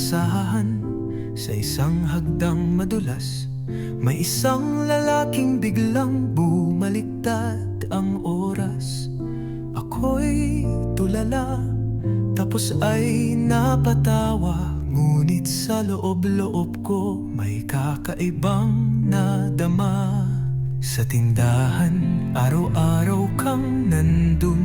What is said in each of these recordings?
inasahan Sa isang hagdang madulas. May isang lalaking biglang bumaliktad ang oras. Ako'y tulala Tapos ay napatawa. Ngunit sa loob-loob ko May kakaibang nadama. Sa tindahan Araw-araw kang nandun.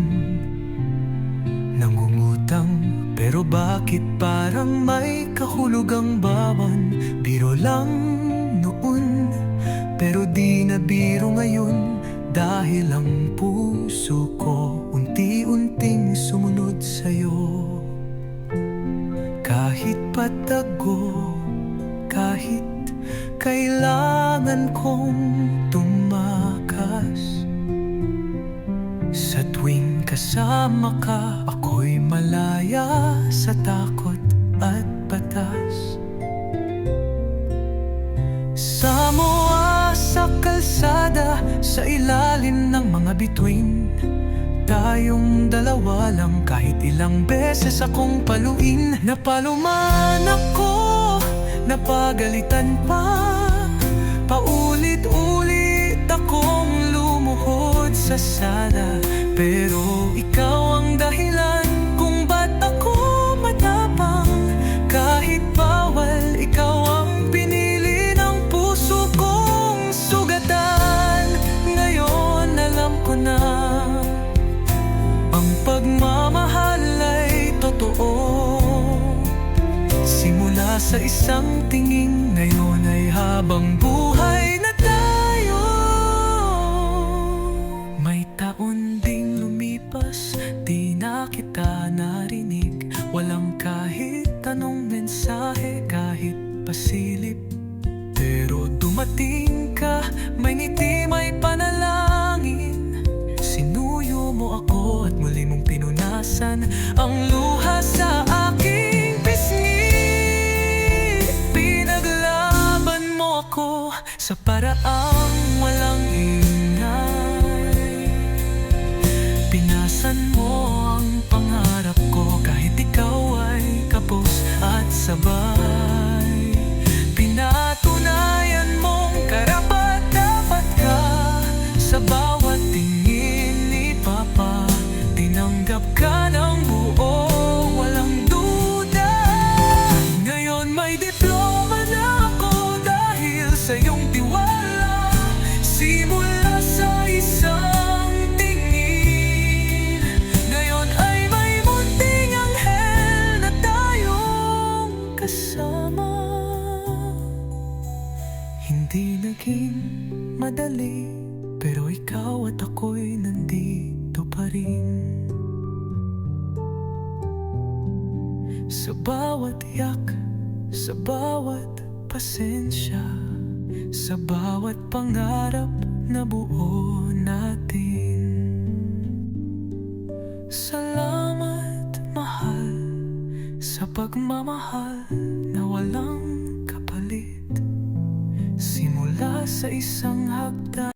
Nangungutang Pero bakit parang may kahulugang bawan? Biro lang noon Pero di na biro ngayon. Dahil ang puso ko Unti-unting sumunod sa'yo. Kahit patago Kahit kailangan kong tumakas. Sa tuwing kasama ka, ako'y malaya sa takot at batas. Sa moa sa kalsada, sa ilalim ng mga bituin, tayong dalawa lang kahit ilang beses akong paluin. Napaluman ako, napagalitan pa, paulit-ulit akong lumuhod sa sala Pero ikaw ang dahilan pagmamahal ay totoo. Simula sa isang tingin Ngayon ay habang buhay na tayo. May taon ding lumipas Di na kita narinig. Walang kahit anong mensahe Kahit pasilip. Pero dumating ka May ngiti, may panalangin Ang luha sa aking pisngi Pinaglaban mo ako sa paraang Hindi naging madali Pero ikaw at ako'y nandito pa rin. Sa bawat yak, sa bawat pasensya Sa bawat pangarap na buo natin. Salamat, mahal Sa pagmamahal na walang Simula sa isang hagdan